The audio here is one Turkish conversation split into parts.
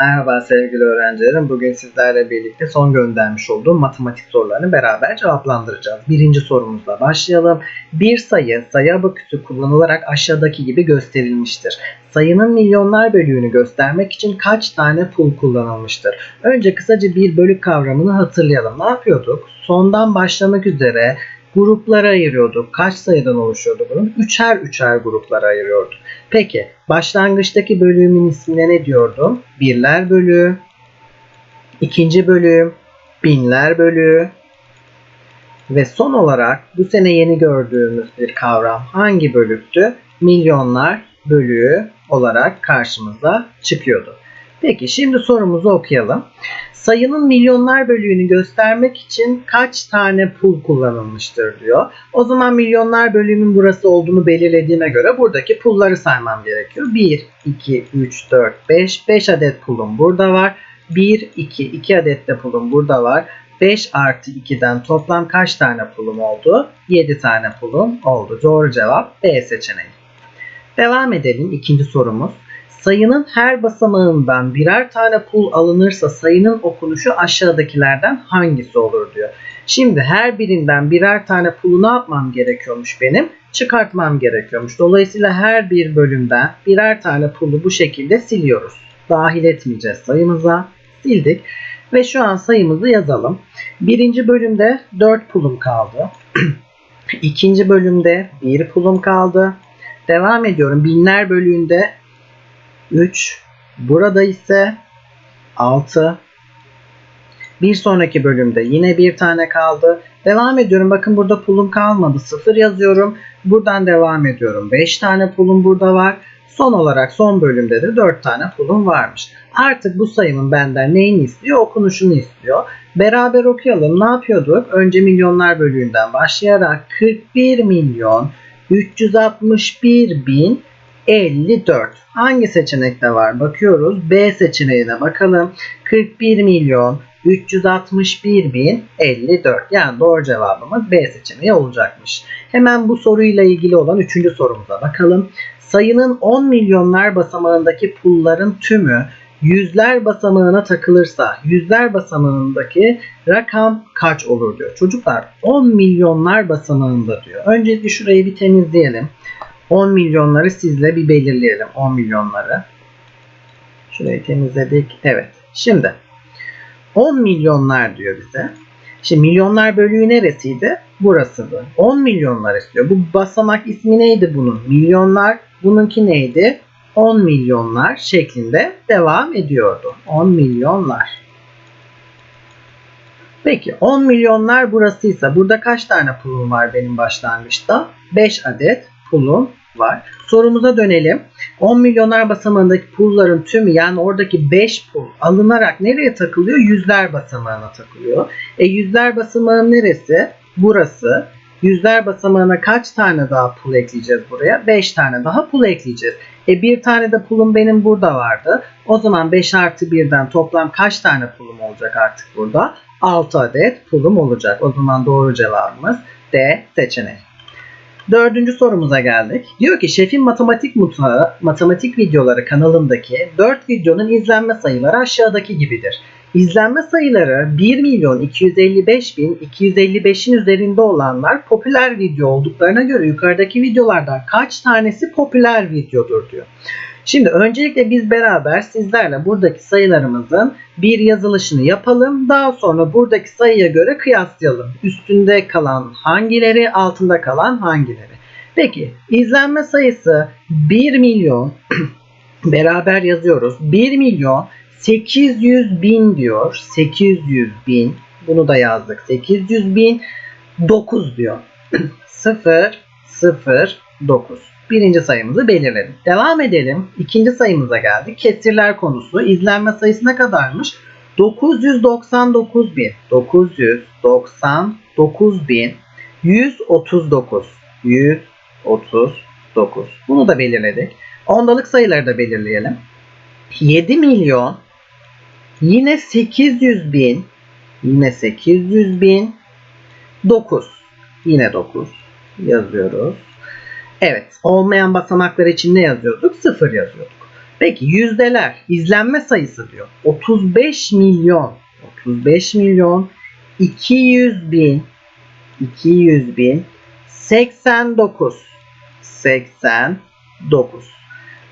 Merhaba sevgili öğrencilerim. Bugün sizlerle birlikte son göndermiş olduğum matematik sorularını beraber cevaplandıracağız. Birinci sorumuzla başlayalım. Bir sayı sayı abaküsü kullanılarak aşağıdaki gibi gösterilmiştir. Sayının milyonlar bölüğünü göstermek için kaç tane pul kullanılmıştır? Önce kısaca bir bölük kavramını hatırlayalım. Ne yapıyorduk? Sondan başlamak üzere gruplara ayırıyorduk. Kaç sayıdan oluşuyordu bunun? Üçer üçer gruplara ayırıyorduk. Peki başlangıçtaki bölümün ismine ne diyordum? Birler bölüğü, ikinci bölüm, binler bölüğü ve son olarak bu sene yeni gördüğümüz bir kavram hangi bölüktü? Milyonlar bölüğü olarak karşımıza çıkıyordu. Peki şimdi sorumuzu okuyalım. Sayının milyonlar bölüğünü göstermek için kaç tane pul kullanılmıştır diyor. O zaman milyonlar bölüğünün burası olduğunu belirlediğime göre buradaki pulları saymam gerekiyor. 1, 2, 3, 4, 5. 5 adet pulum burada var. 1, 2, 2 adet de pulum burada var. 5 artı 2'den toplam kaç tane pulum oldu? 7 tane pulum oldu. Doğru cevap B seçeneği. Devam edelim ikinci sorumuz. Sayının her basamağından birer tane pul alınırsa sayının okunuşu aşağıdakilerden hangisi olur diyor. Şimdi her birinden birer tane pulu ne yapmam gerekiyormuş benim? Çıkartmam gerekiyormuş. Dolayısıyla her bir bölümden birer tane pulu bu şekilde siliyoruz. Dahil etmeyeceğiz sayımıza. Sildik. Ve şu an sayımızı yazalım. Birinci bölümde 4 pulum kaldı. İkinci bölümde 1 pulum kaldı. Devam ediyorum. Binler bölüğünde 3. Burada ise 6. Bir sonraki bölümde yine bir tane kaldı. Devam ediyorum. Bakın burada pulum kalmadı. 0 yazıyorum. Buradan devam ediyorum. 5 tane pulum burada var. Son olarak son bölümde de 4 tane pulum varmış. Artık bu sayımın benden neyini istiyor? Okunuşunu istiyor. Beraber okuyalım. Ne yapıyorduk? Önce milyonlar bölüğünden başlayarak 41 milyon 361 bin 54. Hangi seçenekte var? Bakıyoruz. B seçeneğine bakalım. 41 milyon 361 bin 54. Yani doğru cevabımız B seçeneği olacakmış. Hemen bu soruyla ilgili olan 3. sorumuza bakalım. Sayının 10 milyonlar basamağındaki pulların tümü yüzler basamağına takılırsa yüzler basamağındaki rakam kaç olur diyor. Çocuklar 10 milyonlar basamağında diyor. Öncelikle şurayı bir temizleyelim. 10 milyonları sizle bir belirleyelim. 10 milyonları. Şurayı temizledik. Evet. Şimdi 10 milyonlar diyor bize. Şimdi milyonlar bölüğü neresiydi? Burasıydı. 10 milyonlar istiyor. Bu basamak ismi neydi bunun? Milyonlar. Bununki neydi? 10 milyonlar şeklinde devam ediyordu. 10 milyonlar. Peki 10 milyonlar burasıysa burada kaç tane pulum var benim başlangıçta? 5 adet pulum var. Sorumuza dönelim. 10 milyonlar basamağındaki pulların tümü yani oradaki 5 pul alınarak nereye takılıyor? Yüzler basamağına takılıyor. E yüzler basamağı neresi? Burası. Yüzler basamağına kaç tane daha pul ekleyeceğiz buraya? 5 tane daha pul ekleyeceğiz. E bir tane de pulum benim burada vardı. O zaman 5 artı 1'den toplam kaç tane pulum olacak artık burada? 6 adet pulum olacak. O zaman doğru cevabımız D seçeneği. Dördüncü sorumuza geldik. Diyor ki Şefin Matematik Mutfağı matematik videoları kanalındaki 4 videonun izlenme sayıları aşağıdaki gibidir. İzlenme sayıları 1 milyon 255 bin 255'in üzerinde olanlar popüler video olduklarına göre yukarıdaki videolardan kaç tanesi popüler videodur diyor. Şimdi öncelikle biz beraber sizlerle buradaki sayılarımızın bir yazılışını yapalım. Daha sonra buradaki sayıya göre kıyaslayalım. Üstünde kalan hangileri, altında kalan hangileri. Peki izlenme sayısı 1 milyon beraber yazıyoruz. 1 milyon 800 bin diyor. 800 bin. Bunu da yazdık. 800 bin 9 diyor. 0 0 9. Birinci sayımızı belirledik. Devam edelim. İkinci sayımıza geldik. Kesirler konusu. İzlenme sayısı ne kadarmış? 999 bin. 999 bin. 139. 139. Bunu da belirledik. Ondalık sayıları da belirleyelim. 7 milyon Yine 800 bin. Yine 800 bin. 9. Yine 9 yazıyoruz. Evet. Olmayan basamaklar için ne yazıyorduk? 0 yazıyorduk. Peki yüzdeler izlenme sayısı diyor. 35 milyon 35 milyon 200 bin 200 bin 89 89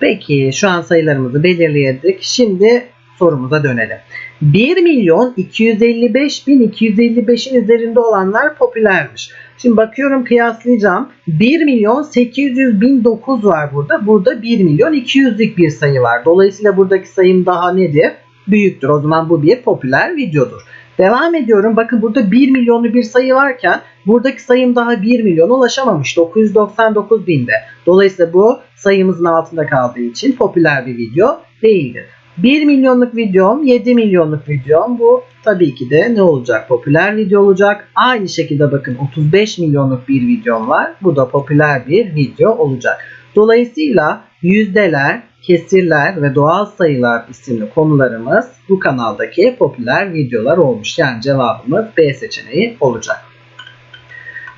Peki şu an sayılarımızı belirledik. Şimdi sorumuza dönelim. 1 milyon 255 bin 255'in üzerinde olanlar popülermiş. Şimdi bakıyorum kıyaslayacağım. 1 milyon 800 bin 9 var burada. Burada 1 milyon 200'lük bir sayı var. Dolayısıyla buradaki sayım daha nedir? Büyüktür. O zaman bu bir popüler videodur. Devam ediyorum. Bakın burada 1 milyonlu bir sayı varken buradaki sayım daha 1 milyona ulaşamamış. 999 binde. Dolayısıyla bu sayımızın altında kaldığı için popüler bir video değildir. 1 milyonluk videom, 7 milyonluk videom bu tabii ki de ne olacak? Popüler video olacak. Aynı şekilde bakın 35 milyonluk bir videom var. Bu da popüler bir video olacak. Dolayısıyla yüzdeler, kesirler ve doğal sayılar isimli konularımız bu kanaldaki popüler videolar olmuş. Yani cevabımız B seçeneği olacak.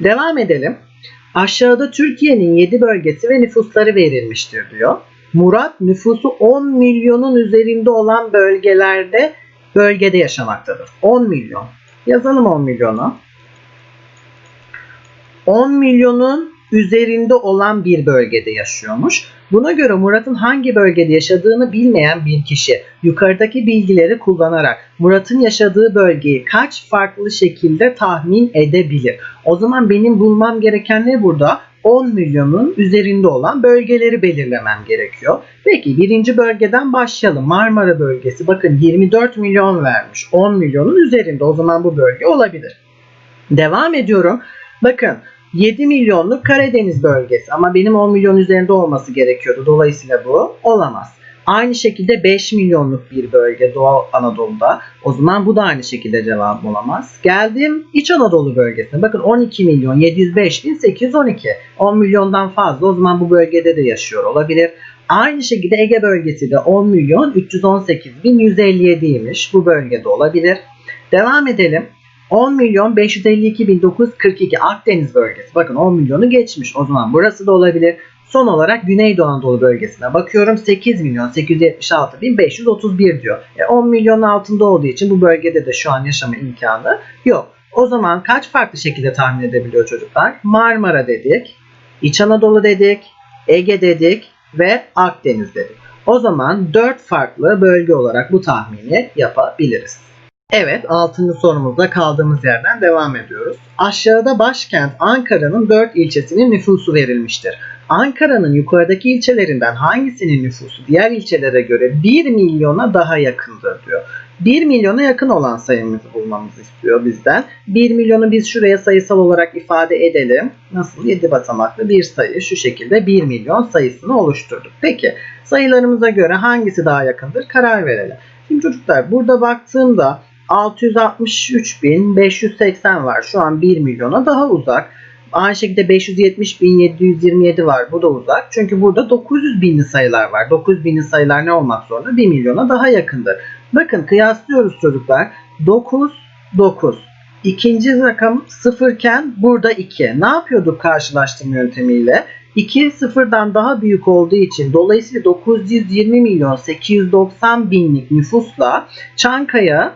Devam edelim. Aşağıda Türkiye'nin 7 bölgesi ve nüfusları verilmiştir diyor. Murat nüfusu 10 milyonun üzerinde olan bölgelerde bölgede yaşamaktadır. 10 milyon. Yazalım 10 milyonu. 10 milyonun üzerinde olan bir bölgede yaşıyormuş. Buna göre Murat'ın hangi bölgede yaşadığını bilmeyen bir kişi yukarıdaki bilgileri kullanarak Murat'ın yaşadığı bölgeyi kaç farklı şekilde tahmin edebilir? O zaman benim bulmam gereken ne burada? 10 milyonun üzerinde olan bölgeleri belirlemem gerekiyor. Peki birinci bölgeden başlayalım. Marmara bölgesi bakın 24 milyon vermiş. 10 milyonun üzerinde o zaman bu bölge olabilir. Devam ediyorum. Bakın 7 milyonluk Karadeniz bölgesi ama benim 10 milyon üzerinde olması gerekiyordu. Dolayısıyla bu olamaz. Aynı şekilde 5 milyonluk bir bölge Doğu Anadolu'da. O zaman bu da aynı şekilde cevap olamaz. Geldim İç Anadolu bölgesine. Bakın 12 milyon 705 bin 812. 10 milyondan fazla o zaman bu bölgede de yaşıyor olabilir. Aynı şekilde Ege bölgesi de 10 milyon 318 bin 157'ymiş. Bu bölgede olabilir. Devam edelim. 10 milyon 552 bin 942 Akdeniz bölgesi. Bakın 10 milyonu geçmiş. O zaman burası da olabilir. Son olarak Güneydoğu Anadolu bölgesine bakıyorum. 8 milyon 876 bin 531 diyor. E 10 milyonun altında olduğu için bu bölgede de şu an yaşama imkanı yok. O zaman kaç farklı şekilde tahmin edebiliyor çocuklar? Marmara dedik, İç Anadolu dedik, Ege dedik ve Akdeniz dedik. O zaman 4 farklı bölge olarak bu tahmini yapabiliriz. Evet 6. sorumuzda kaldığımız yerden devam ediyoruz. Aşağıda başkent Ankara'nın 4 ilçesinin nüfusu verilmiştir. Ankara'nın yukarıdaki ilçelerinden hangisinin nüfusu diğer ilçelere göre 1 milyona daha yakındır diyor. 1 milyona yakın olan sayımızı bulmamızı istiyor bizden. 1 milyonu biz şuraya sayısal olarak ifade edelim. Nasıl? 7 basamaklı bir sayı şu şekilde 1 milyon sayısını oluşturduk. Peki sayılarımıza göre hangisi daha yakındır? Karar verelim. Şimdi çocuklar burada baktığımda 663.580 var. Şu an 1 milyona daha uzak. Aynı şekilde 570.727 var. Bu da uzak. Çünkü burada 900 binli sayılar var. 900 binli sayılar ne olmak zorunda? 1 milyona daha yakındır. Bakın kıyaslıyoruz çocuklar. 9, 9. İkinci rakam 0 iken burada 2. Ne yapıyorduk karşılaştırma yöntemiyle? 2 sıfırdan daha büyük olduğu için dolayısıyla 920 milyon 890 binlik nüfusla Çankaya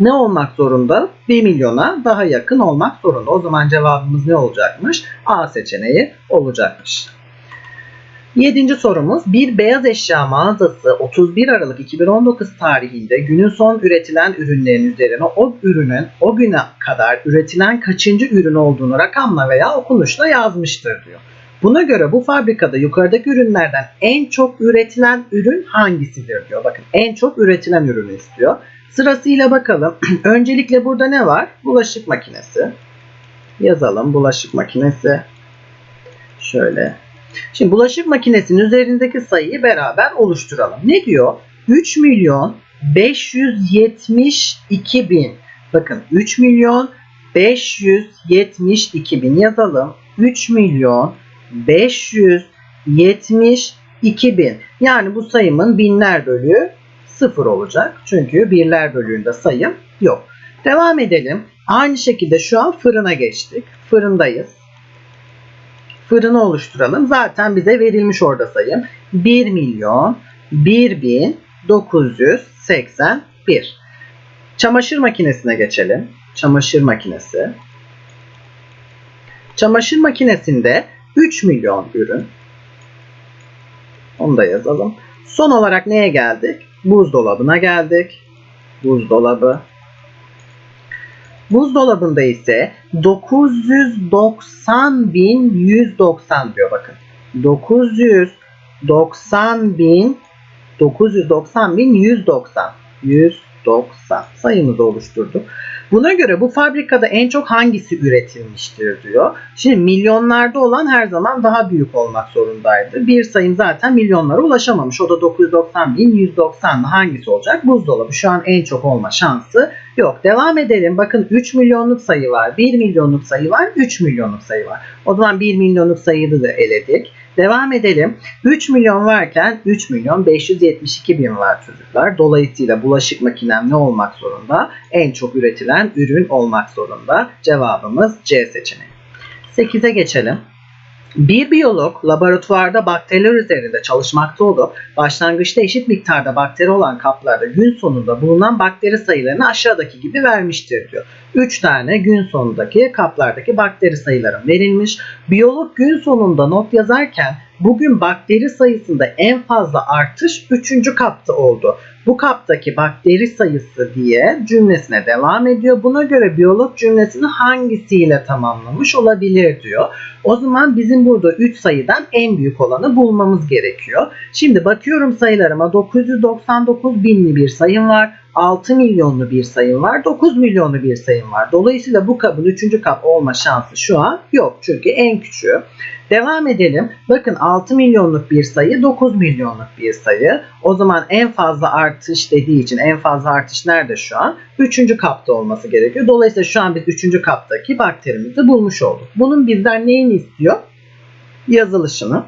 ne olmak zorunda? 1 milyona daha yakın olmak zorunda. O zaman cevabımız ne olacakmış? A seçeneği olacakmış. Yedinci sorumuz bir beyaz eşya mağazası 31 Aralık 2019 tarihinde günün son üretilen ürünlerin üzerine o ürünün o güne kadar üretilen kaçıncı ürün olduğunu rakamla veya okunuşla yazmıştır diyor. Buna göre bu fabrikada yukarıdaki ürünlerden en çok üretilen ürün hangisidir diyor. Bakın en çok üretilen ürünü istiyor. Sırasıyla bakalım. Öncelikle burada ne var? Bulaşık makinesi. Yazalım bulaşık makinesi. Şöyle. Şimdi bulaşık makinesinin üzerindeki sayıyı beraber oluşturalım. Ne diyor? 3 milyon 572 bin. Bakın 3 milyon 572 bin yazalım. 3 milyon 572 bin. Yani bu sayımın binler bölüğü 0 olacak. Çünkü birler bölüğünde sayım yok. Devam edelim. Aynı şekilde şu an fırına geçtik. Fırındayız. Fırını oluşturalım. Zaten bize verilmiş orada sayım. 1 milyon 1981. Çamaşır makinesine geçelim. Çamaşır makinesi. Çamaşır makinesinde 3 milyon ürün. Onu da yazalım. Son olarak neye geldik? Buzdolabına geldik. Buzdolabı. Buzdolabında ise 990.190 diyor bakın. 990.000 990.190 190 sayımızı oluşturduk. Buna göre bu fabrikada en çok hangisi üretilmiştir diyor. Şimdi milyonlarda olan her zaman daha büyük olmak zorundaydı. Bir sayım zaten milyonlara ulaşamamış. O da 990 bin 190 hangisi olacak? Buzdolabı. Şu an en çok olma şansı yok. Devam edelim. Bakın 3 milyonluk sayı var. 1 milyonluk sayı var. 3 milyonluk sayı var. O zaman 1 milyonluk sayıyı da eledik. Devam edelim. 3 milyon varken 3 milyon 572 bin var çocuklar. Dolayısıyla bulaşık makinem ne olmak zorunda? En çok üretilen ürün olmak zorunda. Cevabımız C seçeneği. 8'e geçelim. Bir biyolog laboratuvarda bakteriler üzerinde çalışmakta olup başlangıçta eşit miktarda bakteri olan kaplarda gün sonunda bulunan bakteri sayılarını aşağıdaki gibi vermiştir diyor. 3 tane gün sonundaki kaplardaki bakteri sayılarım verilmiş. Biyolog gün sonunda not yazarken bugün bakteri sayısında en fazla artış 3. kapta oldu. Bu kaptaki bakteri sayısı diye cümlesine devam ediyor. Buna göre biyolog cümlesini hangisiyle tamamlamış olabilir diyor. O zaman bizim burada 3 sayıdan en büyük olanı bulmamız gerekiyor. Şimdi bakıyorum sayılarıma 999 binli bir sayım var. 6 milyonlu bir sayım var. 9 milyonlu bir sayım var. Dolayısıyla bu kabın 3. kap olma şansı şu an yok. Çünkü en küçüğü. Devam edelim. Bakın 6 milyonluk bir sayı 9 milyonluk bir sayı. O zaman en fazla artış dediği için en fazla artış nerede şu an? 3. kapta olması gerekiyor. Dolayısıyla şu an biz 3. kaptaki bakterimizi bulmuş olduk. Bunun bizden neyini istiyor? Yazılışını.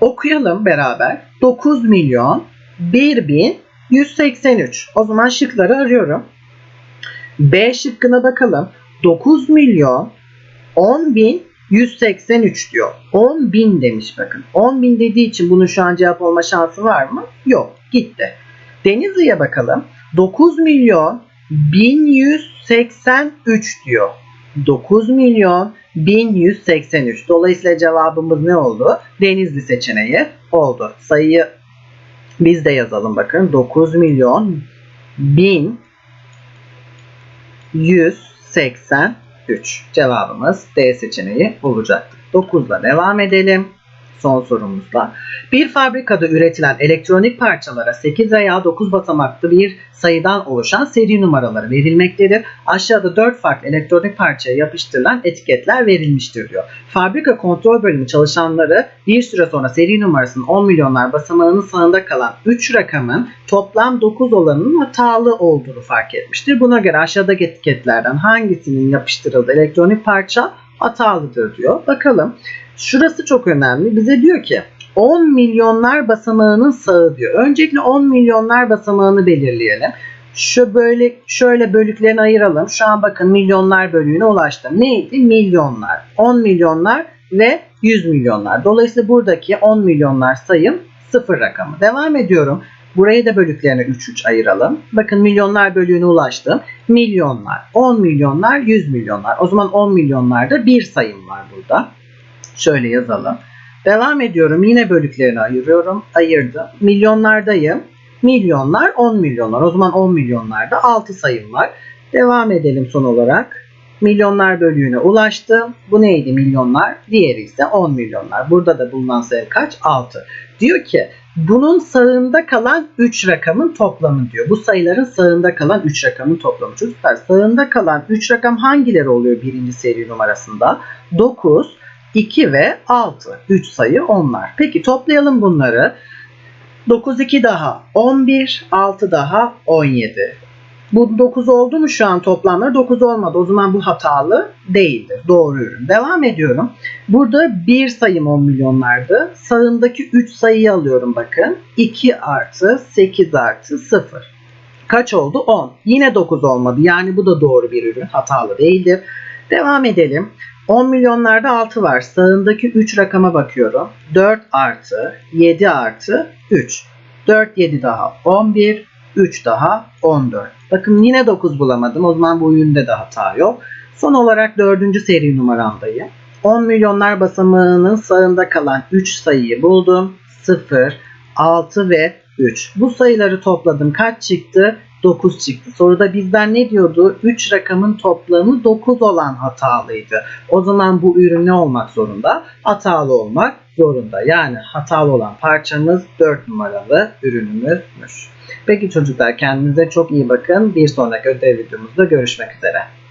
Okuyalım beraber. 9 milyon 1 bin 183. O zaman şıkları arıyorum. B şıkkına bakalım. 9 milyon 10 bin 183 diyor. 10 bin demiş bakın. 10 bin dediği için bunun şu an cevap olma şansı var mı? Yok. Gitti. Denizli'ye bakalım. 9 milyon 1183 diyor. 9 milyon 1183. Dolayısıyla cevabımız ne oldu? Denizli seçeneği oldu. Sayıyı biz de yazalım bakın. 9 milyon 1183. Cevabımız D seçeneği olacaktır. 9'la devam edelim. Son sorumuzla. Bir fabrikada üretilen elektronik parçalara 8 veya 9 basamaklı bir sayıdan oluşan seri numaraları verilmektedir. Aşağıda 4 farklı elektronik parçaya yapıştırılan etiketler verilmiştir diyor. Fabrika kontrol bölümü çalışanları bir süre sonra seri numarasının 10 milyonlar basamağının sağında kalan 3 rakamın toplam 9 olanının hatalı olduğunu fark etmiştir. Buna göre aşağıdaki etiketlerden hangisinin yapıştırıldığı elektronik parça hatalıdır diyor. Bakalım. Şurası çok önemli. Bize diyor ki 10 milyonlar basamağının sağı diyor. Öncelikle 10 milyonlar basamağını belirleyelim. Şu böyle şöyle bölüklerini ayıralım. Şu an bakın milyonlar bölüğüne ulaştım. Neydi? Milyonlar. 10 milyonlar ve 100 milyonlar. Dolayısıyla buradaki 10 milyonlar sayım sıfır rakamı. Devam ediyorum. Burayı da bölüklerine 3 3 ayıralım. Bakın milyonlar bölüğüne ulaştım. Milyonlar, 10 milyonlar, 100 milyonlar. O zaman 10 milyonlarda bir sayım var burada. Şöyle yazalım. Devam ediyorum. Yine bölüklerini ayırıyorum. Ayırdım. Milyonlardayım. Milyonlar 10 milyonlar. O zaman 10 milyonlarda 6 sayım var. Devam edelim son olarak. Milyonlar bölüğüne ulaştım. Bu neydi milyonlar? Diğeri ise 10 milyonlar. Burada da bulunan sayı kaç? 6. Diyor ki bunun sağında kalan 3 rakamın toplamı diyor. Bu sayıların sağında kalan 3 rakamın toplamı. Çocuklar sağında kalan 3 rakam hangileri oluyor birinci seri numarasında? 9, 2 ve 6. 3 sayı onlar. Peki toplayalım bunları. 9 2 daha 11, 6 daha 17. Bu 9 oldu mu şu an toplamları? 9 olmadı. O zaman bu hatalı değildir. Doğru ürün. Devam ediyorum. Burada bir sayım 10 milyonlardı. Sağındaki 3 sayıyı alıyorum bakın. 2 artı 8 artı 0. Kaç oldu? 10. Yine 9 olmadı. Yani bu da doğru bir ürün. Hatalı değildir. Devam edelim. 10 milyonlarda 6 var. Sağındaki 3 rakama bakıyorum. 4 artı 7 artı 3. 4 7 daha 11, 3 daha 14. Bakın yine 9 bulamadım. O zaman bu üründe de hata yok. Son olarak dördüncü seri numaramdayım. 10 milyonlar basamağının sağında kalan 3 sayıyı buldum. 0, 6 ve 3. Bu sayıları topladım. Kaç çıktı? 9 çıktı. Soruda bizden ne diyordu? 3 rakamın toplamı 9 olan hatalıydı. O zaman bu ürün ne olmak zorunda? Hatalı olmak zorunda. Yani hatalı olan parçamız 4 numaralı ürünümüzmüş. Peki çocuklar kendinize çok iyi bakın. Bir sonraki ödev videomuzda görüşmek üzere.